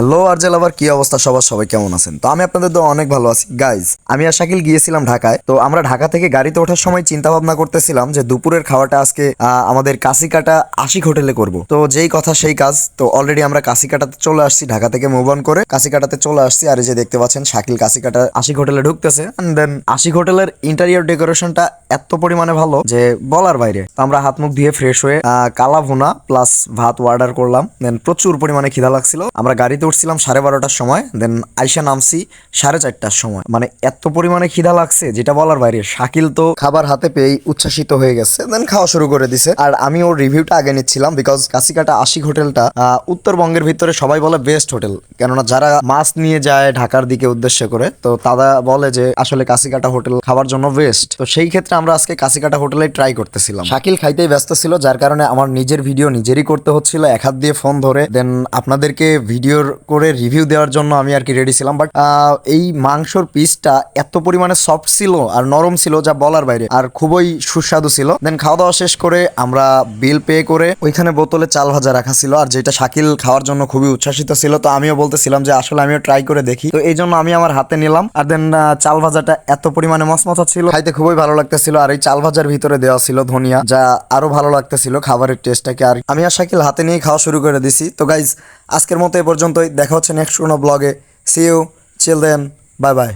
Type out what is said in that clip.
Hello আরজেল আবার কি অবস্থা? সবার সবাই কেমন আছেন? তো আমি আপনাদের তো অনেক ভালো আছি। গাইজ আমি আর শাকিল গিয়েছিলাম ঢাকায়। তো আমরা ঢাকা থেকে গাড়িতে ওঠার সময় চিন্তা ভাবনা করতেছিলাম যে দুপুরের খাওয়াটা আজকে আমাদের কাশিকাটা আশিক হোটেলে করব। তো যেই কথা সেই কাজ। তো অলরেডি আমরা কাশিকাটাতে চলে আসছি, ঢাকা থেকে মুভ অন করে কাশিকাটাতে চলে আসছি। আর এই যে দেখতে পাচ্ছেন, শাকিল কাশিকাটা আশিক হোটেলে ঢুকতেছে। দেন আশিক হোটেলের ইন্টারিয়র ডেকোরেশনটা এত পরিমাণে ভালো যে বলার বাইরে। তো আমরা হাত মুখ ধুয়ে ফ্রেশ হয়ে কালা ভুনা প্লাস ভাত অর্ডার করলাম। দেন প্রচুর পরিমাণে খিদা লাগছিল। আমরা গাড়িতে উঠছিলাম সাড়ে বারোটার সময় দেন আইসা নামছি সাড়ে চারটার সময়। মানে এত পরিমাণে খিদা লাগছে, যেটা বলার বাইরে। শাকিল তো খাবার হাতে পেয়েই উচ্ছ্বাসিত হয়ে গেছে দেন খাওয়া শুরু করে দিছে। আর আমি ওর রিভিউটা আগে নিচ্ছিলাম বিকজ কাশিকাটা আশিক হোটেলটা উত্তরবঙ্গের ভিতরে সবাই বলে বেস্ট হোটেল। কেননা যারা মাছ নিয়ে যায় ঢাকার দিকে উদ্দেশ্য করে, তো তারা বলে যে আসলে কাশিকাটা হোটেল খাবার জন্য বেস্ট তো সেই ক্ষেত্রে আমরা আজকে কাশিকাটা হোটেলে ট্রাই করতেছিলাম। শাকিল খাইতেই ব্যস্ত ছিল, যার কারণে আমার নিজের ভিডিও নিজেরই করতে হচ্ছিল, এক হাত দিয়ে ফোন ধরে। দেন আপনাদেরকে ভিডিওর করে রিভিউ দেওয়ার জন্য আমি আর কি রেডি ছিলাম। বাট এই মাংসর পিসটা এত পরিমাণে সফট ছিল আর নরম ছিল যা বলার বাইরে, আর খুবই সুস্বাদু ছিল। দেন খাওয়া দাওয়া শেষ করে আমরা বিল পে করে ওইখানে বোতলে চাল ভাজা রাখা ছিল, আর যেটা শাকিল খাওয়ার জন্য খুবই উচ্ছ্বাসিত ছিল, তো আমিও বলতেছিলাম যে আসলে আমিও ট্রাই করে দেখি। তো এই জন্য আমি আমার হাতে নিলাম, আর দেন চাল ভাজাটা এত পরিমাণে মসমসা ছিল, খাইতে খুবই ভালো লাগতেছিল, আর এই চাল ভাজার ভিতরে দেওয়া ছিল ধনিয়া, যা আরও ভালো লাগতেছিল খাবারের টেস্টটাকে আর আমি আর শাকিল হাতে নিয়ে খাওয়া শুরু করে দিছি। তো গাইজ আজকের মতো এ দেখা হচ্ছে নেক্সট কোনো ব্লগে see you chill then bye bye